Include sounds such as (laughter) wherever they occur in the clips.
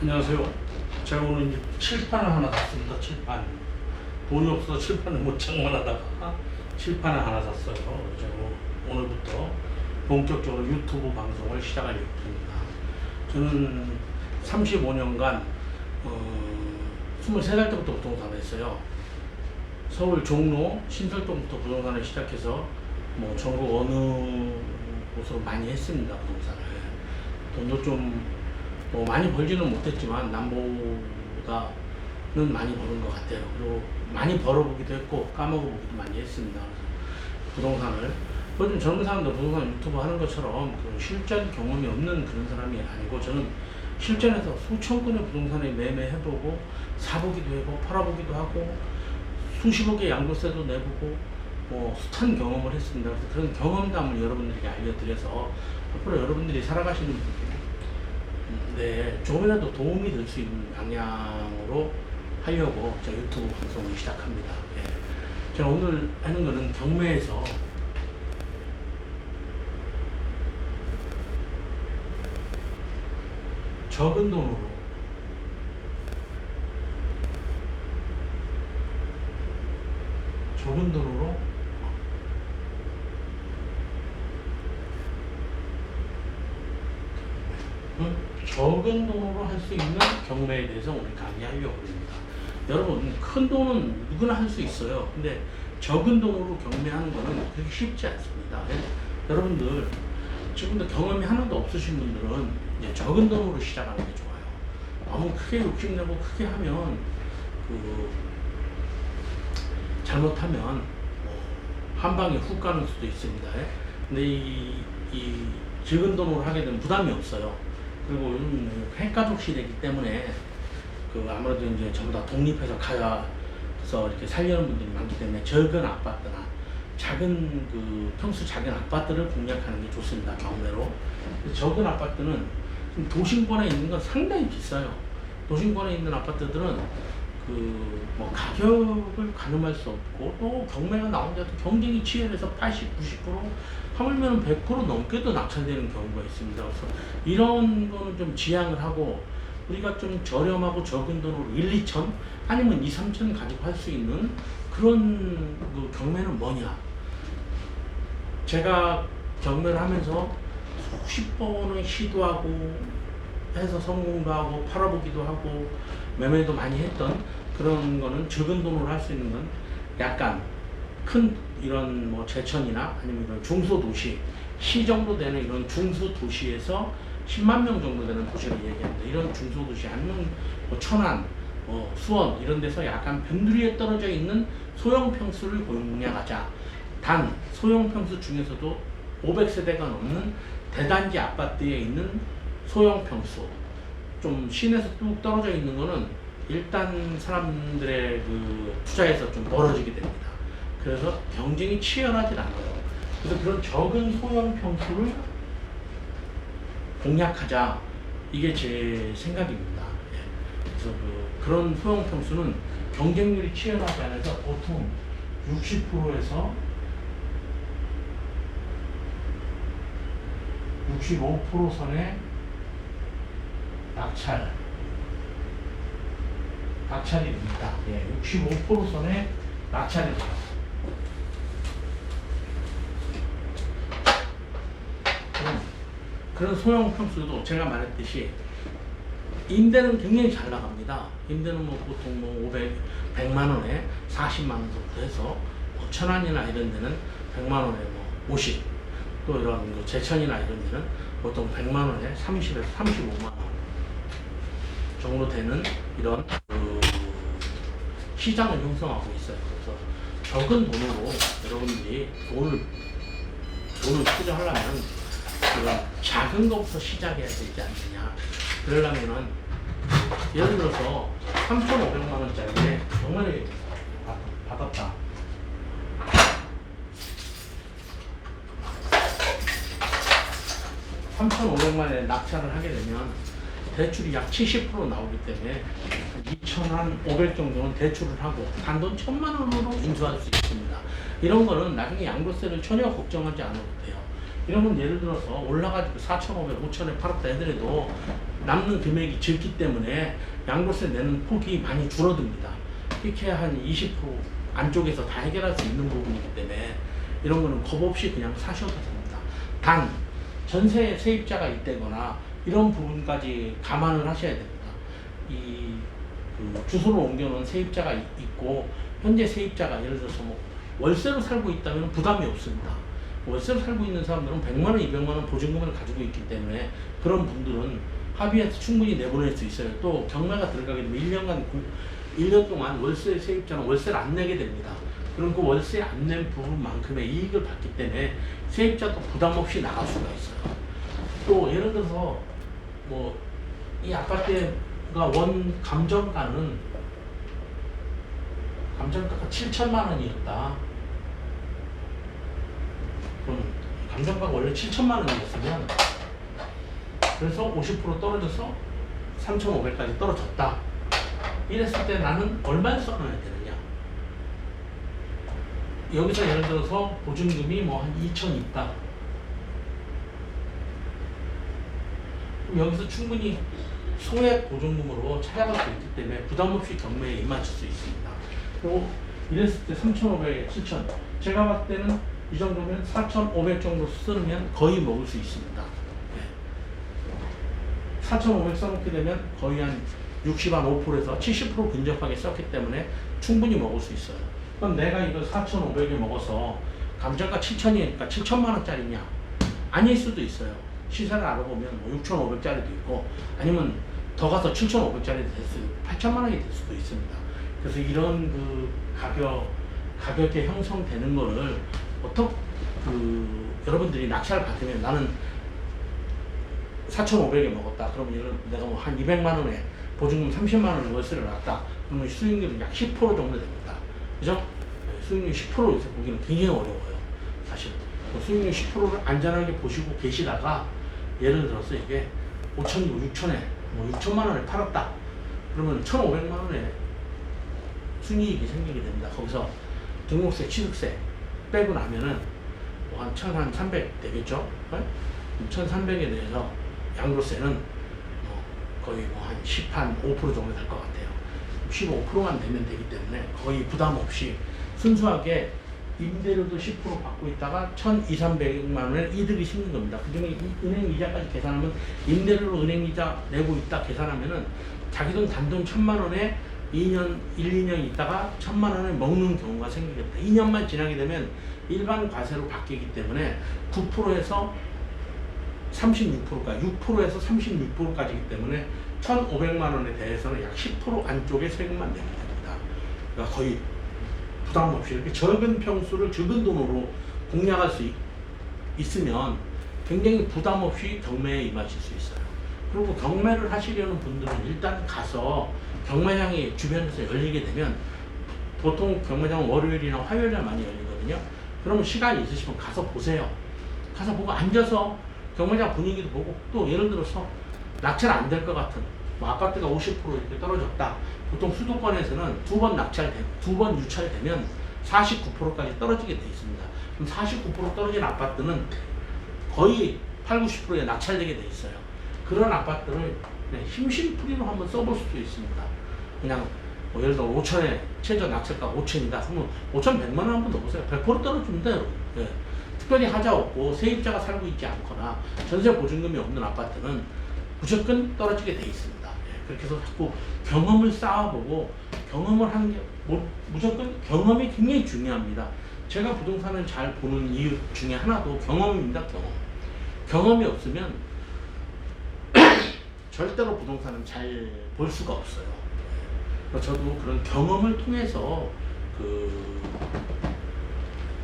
안녕하세요. 제가 오늘 이제 칠판을 하나 샀습니다. 칠판. 돈이 없어서 칠판을 못 장만하다가 칠판을 하나 샀어요. 그래서 오늘부터 본격적으로 유튜브 방송을 시작하려고 합니다. 저는 35년간 어, 23살 때부터 부동산을 했어요. 서울 종로 신설동부터 부동산을 시작해서 뭐 전국 어느 곳으로 많이 했습니다 부동산을 돈도 좀 뭐 많이 벌지는 못했지만 남보다는 많이 버는 것 같아요. 그리고 많이 벌어보기도 했고 까먹어보기도 많이 했습니다. 부동산을 요즘 젊은 사람들 부동산 유튜브 하는 것처럼 그런 실전 경험이 없는 그런 사람이 아니고 저는 실전에서 수천 건의 부동산에 매매해보고 사보기도 하고 팔아보기도 하고 수십억의 양도세도 내보고 뭐 숱한 경험을 했습니다. 그래서 그런 경험담을 여러분들에게 알려드려서 앞으로 여러분들이 살아가시는 네, 조금이라도 도움이 될 수 있는 방향으로 하려고 저 유튜브 방송을 시작합니다. 예. 제가 오늘 하는 거는 경매에서 적은 돈으로 적은 돈으로 음, 적은 돈으로 할 수 있는 경매에 대해서 오늘 강의하려고 합니다. 여러분 큰 돈은 누구나 할 수 있어요. 근데 적은 돈으로 경매하는 거는 그렇게 쉽지 않습니다. 예? 여러분들 지금도 경험이 하나도 없으신 분들은 이제 적은 돈으로 시작하는 게 좋아요. 너무 크게 욕심내고 크게 하면 그 잘못하면 뭐한 방에 훅 가는 수도 있습니다. 예? 근데 이, 이 적은 돈으로 하게 되면 부담이 없어요. 그리고 요즘 핵가족 시대이기 때문에 그 아무래도 이제 전부 다 독립해서 가서 이렇게 살려는 분들이 많기 때문에 적은 아파트나 작은 그 평수 작은 아파트를 공략하는 게 좋습니다 근데 적은 아파트는 도심권에 있는 건 상당히 비싸요. 도심권에 있는 아파트들은 그 뭐 가격을 가늠할 수 없고 또 경매가 나온 데도 경쟁이 치열해서 80, 90% 하물며 100% 넘게도 낙찰되는 경우가 있습니다. 그래서 이런 거는 좀 지양을 하고 우리가 좀 저렴하고 적은 돈으로 1, 2천 아니면 2, 3천 가지고 할 수 있는 그런 그 경매는 뭐냐? 제가 경매를 하면서 수십 번을 시도하고 해서 성공도 하고 팔아보기도 하고 매매도 많이 했던 그런 거는 적은 돈으로 할 수 있는 건 약간 큰 이런 뭐 제천이나 아니면 이런 중소도시 시 정도 되는 이런 중소도시에서 10만 명 정도 되는 도시를 얘기합니다. 이런 중소도시 아니면 뭐 천안, 뭐 수원 이런 데서 약간 변두리에 떨어져 있는 소형 평수를 공략하자. 단 소형 평수 중에서도 500세대가 넘는 대단지 아파트에 있는 소형 평수 좀 시내에서 뚝 떨어져 있는 거는 일단 사람들의 그 투자에서 좀 멀어지게 됩니다. 그래서 경쟁이 치열하진 않아요. 그래서 그런 적은 소형 평수를 공략하자 이게 제 생각입니다. 예. 그래서 그 그런 소형 평수는 경쟁률이 치열하지 않아서 보통 60%에서 65% 선의 낙찰 낙찰이 됩니다. 예, 65% 선의 낙찰이. 그럼 그런 소형 평수도 제가 말했듯이 임대는 굉장히 잘 나갑니다. 임대는 뭐 보통 뭐 500, 100만 원에 40만 원부터 해서 뭐 천안이나 이런 데는 100만 원에 뭐 50, 또 이런 그 제천이나 이런 데는 보통 100만 원에 30에서 35만 원 정도 되는 이런 그 시장을 형성하고 있어요. 그래서 적은 돈으로 여러분들이 돈을 돈을 투자하려면 그런 작은 것부터 시작해야 되지 않느냐. 그러려면은 예를 들어서 3,500만 원짜리에 정말 받- 받았다. 3,500만에 낙찰을 하게 되면 대출이 약 70% 나오기 때문에 2,500 정도는 대출을 하고 단돈 1,000만 원으로 인수할 수 있습니다. 이런 거는 나중에 양도세를 전혀 걱정하지 않아도 돼요. 이러면 예를 들어서 올라가지고 4,500, 5,000에 팔았다 하더라도 남는 금액이 적기 때문에 양도세 내는 폭이 많이 줄어듭니다. 이렇게 한 20% 안쪽에서 다 해결할 수 있는 부분이기 때문에 이런 거는 겁 없이 그냥 사셔도 됩니다. 단 전세 세입자가 있다거나 이런 부분까지 감안을 하셔야 됩니다. 이 그 주소를 옮겨놓은 세입자가 이- 있고 현재 세입자가 예를 들어서 뭐 월세로 살고 있다면 부담이 없습니다. 월세로 살고 있는 사람들은 100만 원, 200만 원 보증금을 가지고 있기 때문에 그런 분들은 합의해서 충분히 내보낼 수 있어요. 또 경매가 들어가게 되면 1년간 1년 동안 월세 세입자는 월세를 안 내게 됩니다. 그럼 그 월세 안 낸 부분만큼의 이익을 받기 때문에 세입자도 부담 없이 나갈 수가 있어요. 또 예를 들어서 뭐 이 아파트가 원 감정가는 감정가가 7천만 원이었다. 그럼 감정가가 원래 7천만 원이었으면 그래서 50% 떨어져서 3,500까지 떨어졌다. 이랬을 때 나는 얼마를 써놔야 되느냐? 여기서 예를 들어서 보증금이 뭐 한 2천 있다. 여기서 충분히 소액 보증금으로 찾아갈 수 있기 때문에 부담 없이 경매에 임하실 수 있습니다. 그리고 이랬을 때 3,500에 7,000. 제가 봤을 때는 이 정도면 4,500 정도 쓰면 거의 먹을 수 있습니다. 네. 4,500 써놓게 되면 거의 한 60, 한 5%에서 70% 근접하게 썼기 때문에 충분히 먹을 수 있어요. 그럼 내가 이걸 4,500에 먹어서 감정가 7,000이니까 7천만 원짜리냐? 아닐 수도 있어요. 시세를 알아보면 뭐 6,500짜리도 있고 아니면 더 가서 7,500짜리도 될 수, 8천만 원이 될 수도 있습니다. 그래서 이런 그 가격, 가격이 형성되는 거를 어떻게 그 여러분들이 낙찰 받으면 나는 4,500에 먹었다. 그러면 예를 내가 뭐 한 200만 원에 보증금 30만 원에 월세를 놨다. 그러면 수익률은 약 10% 정도 됩니다. 그죠? 네, 수익률 10%에서 보기는 굉장히 어려워요. 사실 뭐 수익률 10%를 안전하게 보시고 계시다가 예를 들어서 이게 5천, 6천에 뭐 6천만 원에 팔았다. 그러면 1,500만 원에 순이익이 생기게 됩니다. 거기서 등록세, 취득세 빼고 나면은 뭐한 1,300 되겠죠? 네? 1,300에 대해서 양도세는 뭐 거의 뭐 한 10, 한 5% 정도 될 것 같아요. 15%만 내면 되기 때문에 거의 부담 없이 순수하게 임대료도 10% 받고 있다가 1,200, 300만 원의 이득이 생긴 겁니다. 그 중에 이- 은행 이자까지 계산하면 임대료로 은행 이자 내고 있다 계산하면은 자기 돈 단돈 1,000만 원에 2년, 1, 2년 있다가 1,000만 원을 먹는 경우가 생기겠다. 2년만 지나게 되면 일반 과세로 바뀌기 때문에 9%에서 36%까지 6%에서 36%까지이기 때문에 1,500만 원에 대해서는 약 10% 안쪽에 세금만 내면 됩니다. 그러니까 거의 부담 없이 이렇게 적은 평수를 적은 돈으로 공략할 수 있, 있으면 굉장히 부담 없이 경매에 임하실 수 있어요. 그리고 경매를 하시려는 분들은 일단 가서 경매장이 주변에서 열리게 되면 보통 경매장은 월요일이나 화요일에 많이 열리거든요. 그러면 시간이 있으시면 가서 보세요. 가서 보고 앉아서 경매장 분위기도 보고 또 예를 들어서 낙찰 안 될 것 같은 뭐 아파트가 50% 이렇게 떨어졌다. 보통 수도권에서는 두 번 낙찰 두번 유찰되면 49%까지 떨어지게 돼 있습니다. 그럼 49% 떨어진 아파트는 거의 8, 90%에 낙찰되게 돼 있어요. 그런 아파트를 그냥 힘심풀이로 한번 써볼 수도 있습니다. 그냥 뭐 예를 들어 5천에 최저 낙찰가 5천이다. 그러면 5천 100만 원 한번 넣어보세요. 100% 떨어집니다, 여러분. 예. 특별히 하자 없고 세입자가 살고 있지 않거나 전세 보증금이 없는 아파트는 무조건 떨어지게 돼 있습니다. 예. 그렇게 해서 자꾸 경험을 쌓아보고 경험을 하는 게 뭐- 무조건 경험이 굉장히 중요합니다. 제가 부동산을 잘 보는 이유 중에 하나도 경험입니다, 경험. 경험이 없으면 (clears throat) 절대로 부동산은 잘 볼 수가 없어요. 그래서 저도 그런 경험을 통해서 그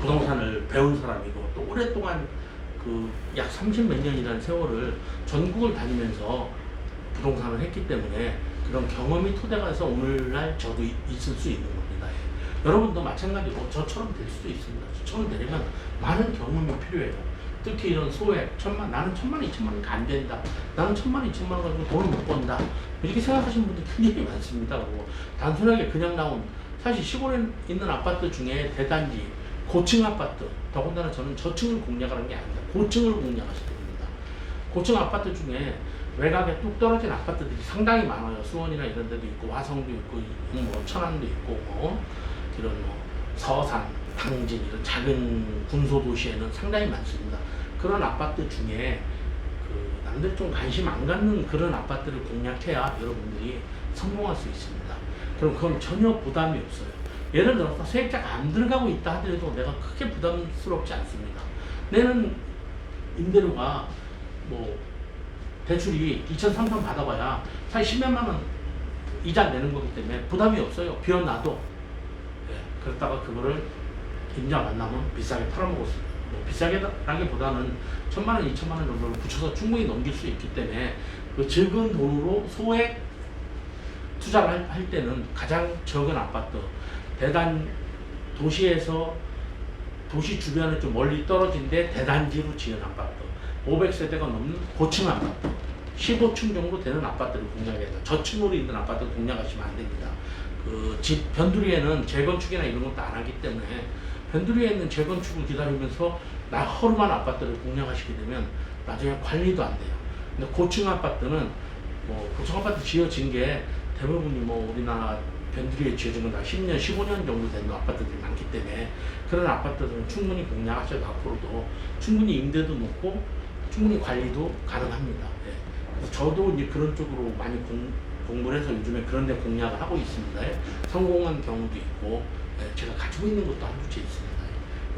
부동산을 배운 사람이고 또 오랫동안 그 약 30 몇 년이라는 세월을 전국을 다니면서 부동산을 했기 때문에 그런 경험이 토대가 돼서 오늘날 저도 이- 있을 수 있는 겁니다. 예. 여러분도 마찬가지로 저처럼 될 수도 있습니다. 저처럼 되려면 많은 경험이 필요해요. 특히 이런 소액, 천만, 나는 천만, 이천만 원이 안 된다. 나는 천만, 이천만 원 가지고 돈을 못 번다. 이렇게 생각하시는 분들 굉장히 많습니다. 그리고 단순하게 그냥 나온, 사실 시골에 있는 아파트 중에 대단지, 고층 아파트, 더군다나 저는 저층을 공략하는 게 아닙니다. 고층을 공략하셔야 됩니다. 고층 아파트 중에 외곽에 뚝 떨어진 아파트들이 상당히 많아요. 수원이나 이런 데도 있고 화성도 있고 뭐 천안도 있고 뭐 이런 뭐 서산, 당진 이런 작은 군소 도시에는 상당히 많습니다. 그런 아파트 중에 그 남들 좀 관심 안 갖는 그런 아파트를 공략해야 여러분들이 성공할 수 있습니다. 그럼 그건 전혀 부담이 없어요. 예를 들어서 세입자가 안 들어가고 있다 하더라도 내가 크게 부담스럽지 않습니다. 내는 임대료가 뭐 대출이 2천, 3천 받아봐야 사실 10몇만 원 이자 내는 거기 때문에 부담이 없어요. 비워놔도. 예, 그러다가 그거를 임자 만나면 비싸게 팔아먹었어요. 뭐 비싸게라기보다는 천만 원, 이천만 원 정도를 붙여서 충분히 넘길 수 있기 때문에 그 적은 돈으로 소액 투자를 할, 할 때는 가장 적은 아파트, 대단 도시에서 도시 주변에 좀 멀리 떨어진데 대단지로 지은 아파트, 500세대가 넘는 고층 아파트, 15층 정도 되는 아파트를 공략해야 돼요. 저층으로 있는 아파트 공략하시면 안 됩니다. 그 집 변두리에는 재건축이나 이런 것도 안 하기 때문에 변두리에 있는 재건축을 기다리면서 나 허름한 아파트를 공략하시게 되면 나중에 관리도 안 돼요. 근데 고층 아파트는 뭐 고층 아파트 지어진 게 대부분이 뭐 우리나라 변두리에 지어진 건다 10년, 15년 정도 된 아파트들이 많기 때문에 그런 아파트들은 충분히 공략하셔도 앞으로도 충분히 임대도 높고 충분히 관리도 가능합니다. 예. 저도 이제 그런 쪽으로 많이 공, 공부를 해서 요즘에 그런 데 공략을 하고 있습니다. 예. 성공한 경우도 있고 예, 제가 가지고 있는 것도 한두 채 있습니다.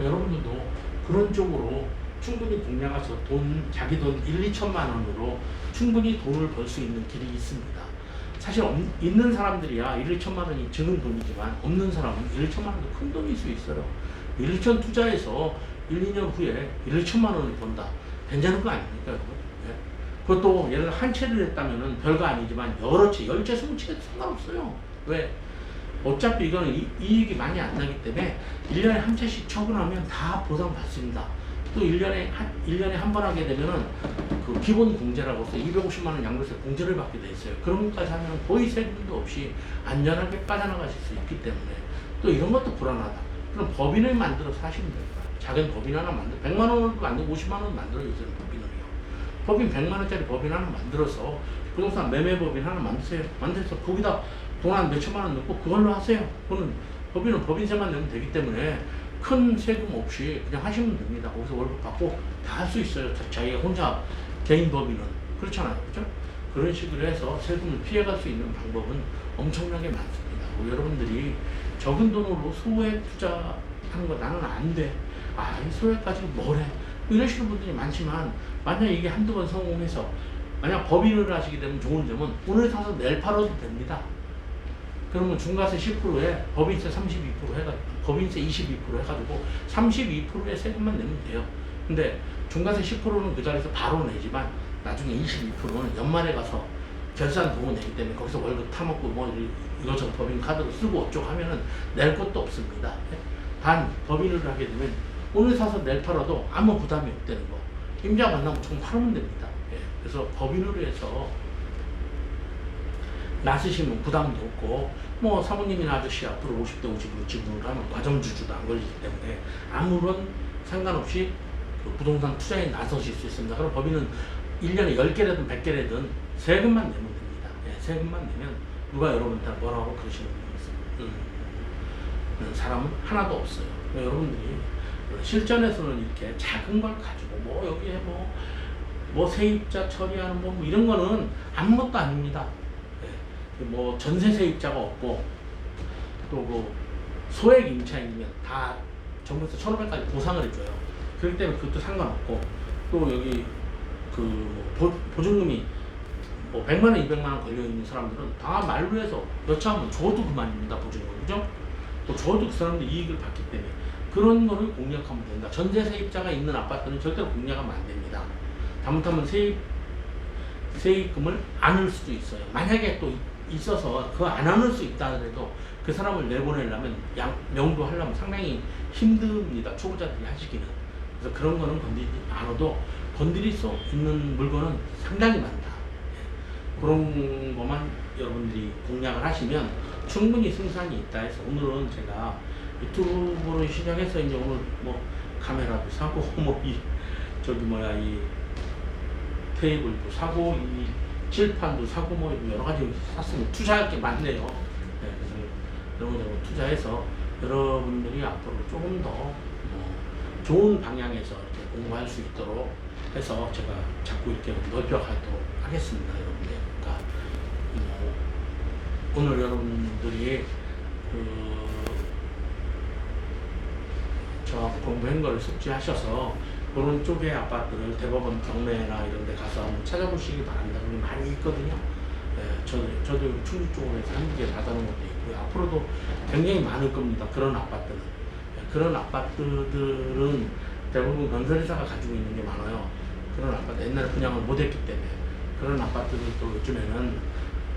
예. 여러분들도 그런 쪽으로 충분히 공략해서 돈, 자기 돈 1, 2천만 원으로 충분히 돈을 벌 수 있는 길이 있습니다. 사실 없, 있는 사람들이야 1, 2천만 원이 적은 돈이지만 없는 사람은 1, 2천만 원도 큰 돈일 수 있어요. 1, 2천 투자해서 1, 2년 후에 1, 2천만 원을 번다. 괜찮은 거 아닙니까? 예. 그것도 예를 한 채를 했다면은 별거 아니지만 여러 채, 열 채, 스무 채 상관없어요. 왜? 어차피 이거는 이, 이익이 많이 안 나기 때문에 1년에 한 채씩 처분하면 다 보상받습니다. 또 1년에 한, 1년에 한 번 하게 되면은 그 기본 공제라고 해서 250만 원 양도세 공제를 받게 돼 있어요. 그런 것까지 하면 거의 세금도 없이 안전하게 빠져나가실 수 있기 때문에 또 이런 것도 불안하다. 그럼 법인을 만들어서 하시면 됩니다. 작은 법인 하나 만들어 100만 원을 만들고 50만 원 만들어 요새는 법인을요. 법인 100만 원짜리 법인 하나 만들어서 부동산 매매 법인 하나 만드세요. 만들어서 거기다 돈 한 몇천만 원 넣고 그걸로 하세요. 그거는 법인은 법인세만 내면 되기 때문에 큰 세금 없이 그냥 하시면 됩니다. 거기서 월급 받고 다 할 수 있어요. 자- 자기가 혼자 개인 법인은 그렇잖아요. 그죠? 그런 식으로 해서 세금을 피해갈 수 있는 방법은 엄청나게 많습니다. 뭐 여러분들이 적은 돈으로 소액 투자하는 거 나는 안 돼. 아, 이 소액 가지고 뭘 해? 뭐 이러시는 분들이 많지만 만약 이게 한두 번 성공해서 만약 법인을 하시게 되면 좋은 점은 오늘 사서 내일 팔아도 됩니다. 그러면 중과세 10%에 법인세 32% 해가지고 법인세 22% 해가지고 32%의 세금만 내면 돼요. 근데 중과세 10%는 그 자리에서 바로 내지만 나중에 22%는 연말에 가서 결산 보고 내기 때문에 거기서 월급 타먹고 뭐 이- 이것저것 법인 카드로 쓰고 어쩌고 하면은 낼 것도 없습니다. 예? 단 법인을 하게 되면 오늘 사서 내일 팔아도 아무 부담이 없다는 거. 임자 만나면 조금 팔으면 됩니다. 예. 그래서 법인으로 해서 나서시면 부담도 없고 뭐 사모님이나 아저씨 앞으로 50대 50으로 지분을 하면 과점주주도 안 걸리기 때문에 아무런 상관없이 그 부동산 투자에 나서실 수 있습니다. 그럼 법인은 1년에 10개라든 100개라든 세금만 내면 됩니다. 예, 세금만 내면 누가 여러분한테 뭐라고 그러시는 음, 음, 사람은 하나도 없어요. 그러니까 여러분들이 실전에서는 이렇게 작은 걸 가지고 뭐 여기에 뭐, 뭐 세입자 처리하는 뭐, 뭐 이런 거는 아무것도 아닙니다. 예, 뭐 전세 세입자가 없고 또그 소액 임차인이면 다 정부에서 1,500까지 보상을 해줘요. 그렇기 때문에 그것도 상관없고 또 여기 그 보, 보증금이 뭐 100만 원, 200만 원 걸려 있는 사람들은 다 말로 해서 여차하면 줘도 그만입니다 보증금 그죠? 또 줘도 그 사람들 이익을 받기 때문에 그런 거를 공략하면 된다. 전세 세입자가 있는 아파트는 절대로 공략하면 안 됩니다. 잘못하면 세입 세입금을 안할 수도 있어요. 만약에 또 있어서 그거 안 안을 수 있다 하더라도 그 사람을 내보내려면 양, 명도 하려면 상당히 힘듭니다. 초보자들이 하시기는. 그래서 그런 거는 건드리지 않아도 건드릴 수 있는 물건은 상당히 많다. 예. 그런 것만 여러분들이 공략을 하시면 충분히 승산이 있다 해서 오늘은 제가 유튜브로 시작해서 이제 오늘 뭐 카메라도 사고 (laughs) 뭐 이 저기 뭐야 이 테이블도 사고 이 칠판도 사고 뭐 여러 가지 샀으면 투자할 게 많네요. 네, 그래서 이런 거 투자해서 여러분들이 앞으로 조금 더뭐 좋은 방향에서 이렇게 공부할 수 있도록 해서 제가 자꾸 이렇게 넓혀가도록 하겠습니다, 여러분들. 그러니까 뭐 오늘 여러분들이 그 저하고 공부한 걸 숙지하셔서 그런 쪽의 아파트를 대법원 경매나 이런 데 가서 한번 찾아보시기 바랍니다. 많이 있거든요. 예, 저도, 저도 충주 쪽으로 해서 한두 개 받아놓은 것도 있고요. 앞으로도 굉장히 많을 겁니다. 그런 아파트는. 예, 그런 아파트들은 대부분 건설회사가 가지고 있는 게 많아요. 그런 아파트, 옛날에 분양을 못 했기 때문에. 그런 아파트들도 요즘에는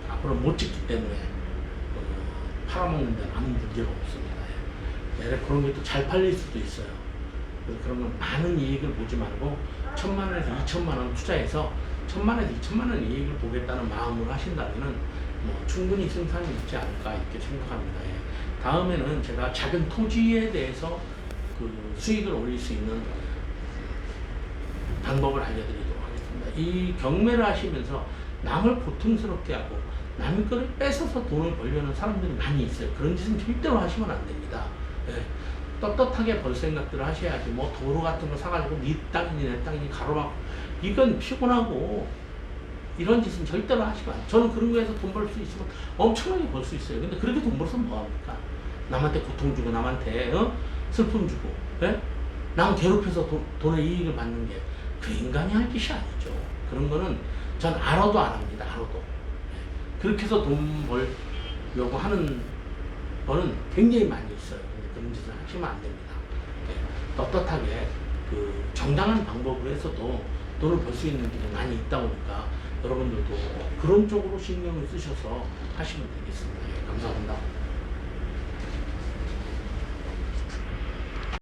앞으로 못 짓기 때문에 어, 팔아먹는 데는 아무 문제가 없습니다. 예. 예, 그런 게 또 잘 팔릴 수도 있어요. 그러면 많은 이익을 보지 말고 천만 원에서 이천만 원 투자해서 천만 원에서 이천만 원 이익을 보겠다는 마음으로 하신다면은 뭐 충분히 승산이 있지 않을까 이렇게 생각합니다. 예. 다음에는 제가 작은 토지에 대해서 그 수익을 올릴 수 있는 방법을 알려드리도록 하겠습니다. 이 경매를 하시면서 남을 고통스럽게 하고 남의 거를 뺏어서 돈을 벌려는 사람들이 많이 있어요. 그런 짓은 절대로 하시면 안 됩니다. 예. 떳떳하게 벌 생각들을 하셔야지 뭐 도로 같은 거 사가지고 네 땅이니 내 땅이니 가로막 이건 피곤하고 이런 짓은 절대로 안 돼요. 저는 그런 거에서 돈 벌 수 있으면 엄청나게 벌 수 있어요. 근데 그렇게 돈 벌어서 뭐합니까? 남한테 고통 주고 남한테 어? 슬픔 주고 예? 남 괴롭혀서 돈, 돈의 이익을 받는 게 그 인간이 할 짓이 아니죠. 그런 거는 전 알아도 안 합니다. 알아도. 예. 그렇게 해서 돈 벌려고 하는 거는 굉장히 많이 있어요. 그런 짓을 하시면 안 됩니다. 예. 떳떳하게 그 정당한 방법으로 해서도 돈을 벌 수 있는 길이 많이 있다 보니까 여러분들도 그런 쪽으로 신경을 쓰셔서 하시면 되겠습니다. 예, 감사합니다.